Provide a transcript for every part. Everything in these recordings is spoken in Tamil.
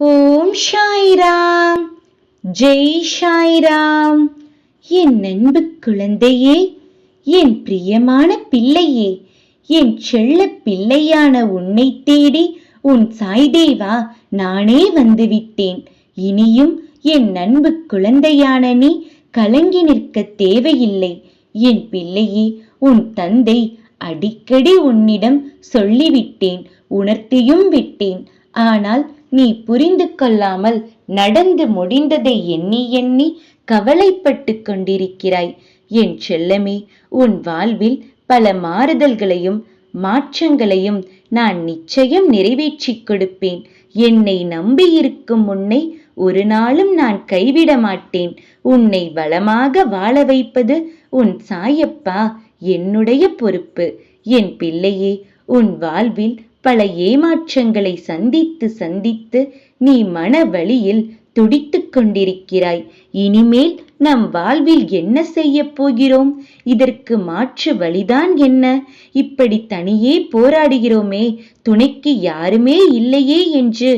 ஓம் ஷாயிராம் ஜெய் ஷாயிராம் என் அன்பு குழந்தையே என் பிரியமான பிள்ளையே என் செல்ல பிள்ளையான உன்னை தேடி உன் சாய்தேவா நானே வந்துவிட்டேன். இனியும் என் அன்பு குழந்தையான நீ கலங்கி நிற்க தேவையில்லை. என் பிள்ளையே உன் தந்தை அடிக்கடி உன்னிடம் சொல்லிவிட்டேன் உணர்த்தியும் விட்டேன். ஆனால் நீ புரிந்து கொள்ளாமல் நடந்து முடிந்ததை எண்ணி எண்ணி கவலைப்பட்டு கொண்டிருக்கிறாய். என் செல்லமே உன் வாழ்வில் பல மாறுதல்களையும் மாற்றங்களையும் நான் நிச்சயம் நிறைவேற்றிக் கொடுப்பேன். என்னை நம்பியிருக்கும் உன்னை ஒரு நாளும் நான் கைவிட மாட்டேன். உன்னை வளமாக வாழ வைப்பது உன் சாயப்பா என்னுடைய பொறுப்பு. என் பிள்ளையே உன் வாழ்வில் பல ஏமாற்றங்களை சந்தித்து சந்தித்து நீ மன வழியில் துடித்துக் கொண்டிருக்கிறாய். இனிமேல் நம் வாழ்வில் என்ன செய்ய போகிறோம்? இதற்கு மாற்று வழிதான் என்ன? இப்படி தனியே போராடுகிறோமே துணைக்கு யாருமே இல்லையே என்று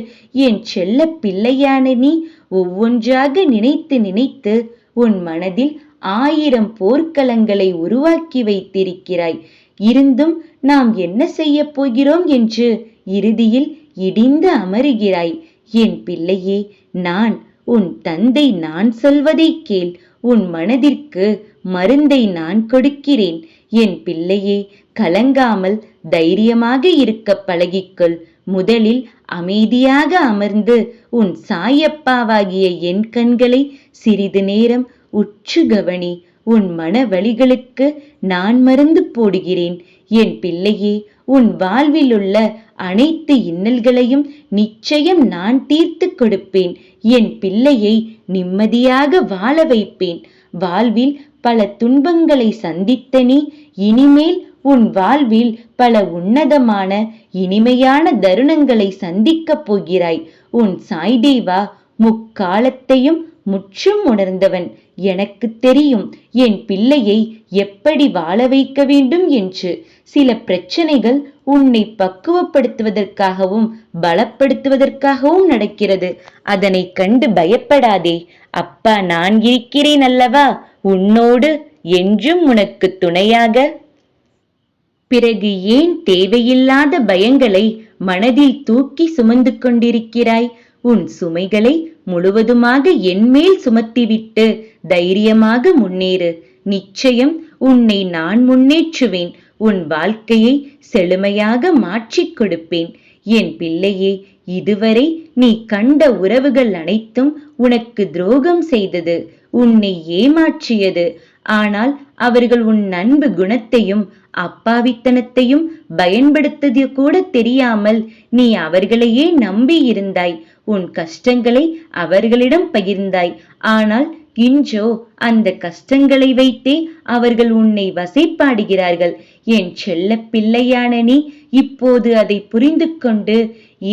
என் செல்ல பிள்ளையான நீ ஒவ்வொன்றாக நினைத்து நினைத்து உன் மனதில் ஆயிரம் போர்க்களங்களை உருவாக்கி வைத்திருக்கிறாய். இருந்தும் நாம் என்ன செய்யப் போகிறோம் என்று இறுதியில் இடிந்து அமருகிறாய். என் பிள்ளையே நான் உன் தந்தை நான் சொல்வதை கேள். உன் மனதிற்கு மருந்தை நான் கொடுக்கிறேன். என் பிள்ளையே கலங்காமல் தைரியமாக இருக்க பழகிக்கொள். முதலில் அமைதியாக அமர்ந்து உன் சாயப்பாவாகிய என் கண்களை சிறிது நேரம் உற்று கவனி. உன் மன வழிகளுக்கு நான் மருந்து போடுகிறேன். என் பிள்ளையே உன் வாழ்வில் உள்ள அனைத்து இன்னல்களையும் நிச்சயம் நான் தீர்த்து கொடுப்பேன். என் பிள்ளையை நிம்மதியாக வாழ வைப்பேன். வாழ்வில் பல துன்பங்களை சந்தித்த நீ இனிமேல் உன் வாழ்வில் பல உன்னதமான இனிமையான தருணங்களை சந்திக்கப் போகிறாய். உன் சாய்தேவா முக்காலத்தையும் முற்றும் உணர்ந்தவன். எனக்கு தெரியும் என் பிள்ளையை எப்படி வாழ வைக்க வேண்டும் என்று. சில பிரச்சனைகள் உன்னை பக்குவப்படுத்துவதற்காகவும் பலப்படுத்துவதற்காகவும் நடக்கிறது. அதனை கண்டு பயப்படாதே. அப்பா நான் இருக்கிறேன் அல்லவா? உன்னோடு என்றும் உனக்கு துணையாக. பிறகு ஏன் தேவையில்லாத பயங்களை மனதில் தூக்கி சுமந்து கொண்டிருக்கிறாய்? உன் சுமைகளை முழுவதுமாக என்மேல் சுமத்திவிட்டு தைரியமாக முன்னேறு. நிச்சயம் உன்னை நான் முன்னேற்றுவேன். உன் வாழ்க்கையை செழுமையாக மாற்றிக் கொடுப்பேன். என் பிள்ளையே இதுவரை நீ கண்ட உறவுகள் அனைத்தும் உனக்கு துரோகம் செய்தது உன்னை ஏமாற்றியது. ஆனால் அவர்கள் உன் அன்பு குணத்தையும் அப்பாவித்தனத்தையும் பயன்படுத்தது கூட தெரியாமல் நீ அவர்களையே நம்பி இருந்தாய் உன் கஷ்டங்களை அவர்களிடம் பகிர்ந்தாய். ஆனால் இன்றோ அந்த கஷ்டங்களை வைத்தே அவர்கள் உன்னை வசைப்பாடுகிறார்கள். என் செல்ல பிள்ளையான நீ இப்போது அதை புரிந்து கொண்டு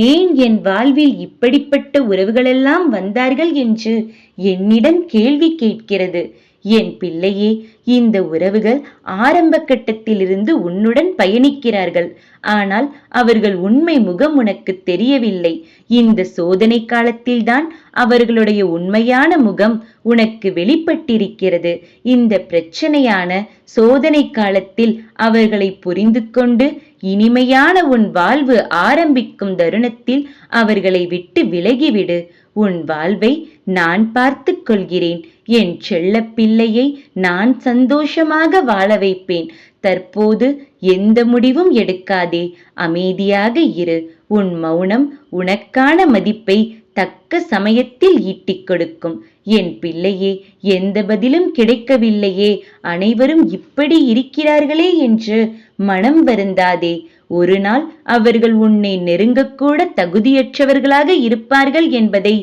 ஏன் என் வாழ்வில் இப்படிப்பட்ட உறவுகளெல்லாம் வந்தார்கள் என்று என்னிடம் கேள்வி கேட்கிறது. என் பிள்ளையே இந்த உறவுகள் ஆரம்ப கட்டத்திலிருந்து உன்னுடன் பயணிக்கிறார்கள். ஆனால் அவர்கள் உண்மை முகம் உனக்கு தெரியவில்லை. இந்த சோதனை காலத்தில்தான் அவர்களுடைய உண்மையான முகம் உனக்கு வெளிப்பட்டிருக்கிறது. இந்த பிரச்சனையான சோதனை காலத்தில் அவர்களை புரிந்து கொண்டு இனிமையான உன் வாழ்வு ஆரம்பிக்கும் தருணத்தில் அவர்களை விட்டு விலகிவிடு. உன் வாழ்வை நான் பார்த்து கொள்கிறேன். என் செல்ல பிள்ளையை நான் சந்தோஷமாக வாழ வைப்பேன். தற்போது எந்த முடிவும் எடுக்காதே. அமைதியாக இரு. உன் மௌனம் உனக்கான மதிப்பை தக்க சமயத்தில் ஈட்டிக் கொடுக்கும். என் பிள்ளையே எந்த பதிலும் கிடைக்கவில்லையே. அனைவரும் இப்படி இருக்கிறார்களே என்று மனம் வருந்தாதே. ஒரு நாள் அவர்கள் உன்னை நெருங்கக்கூட தகுதியற்றவர்களாக இருப்பார்கள் என்பதை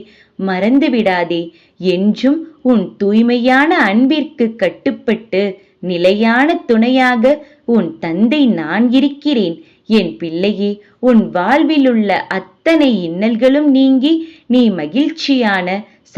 மறந்துவிடாதே என்றும் உன் தூய்மையான அன்பிற்கு கட்டுப்பட்டு நிலையான துணையாக உன் தந்தை நான் இருக்கிறேன். என் பிள்ளையே உன் வாழ்விலுள்ள அத்தனை இன்னல்களும் நீங்கி நீ மகிழ்ச்சியான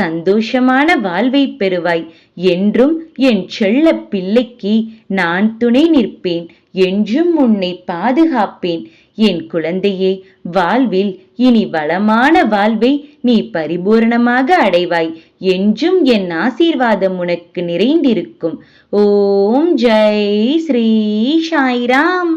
சந்தோஷமான வாழ்வை பெறுவாய். என்றும் என் செல்ல பிள்ளைக்கு நான் துணை நிற்பேன். என்றும் உன்னை பாதுகாப்பேன். என் குழந்தையே வாழ்வில் இனி வளமான வாழ்வை நீ பரிபூரணமாக அடைவாய். என்றும் என் ஆசீர்வாதம் உனக்கு நிறைந்திருக்கும். ஓம் ஜெய் ஸ்ரீ சாய்ராம்.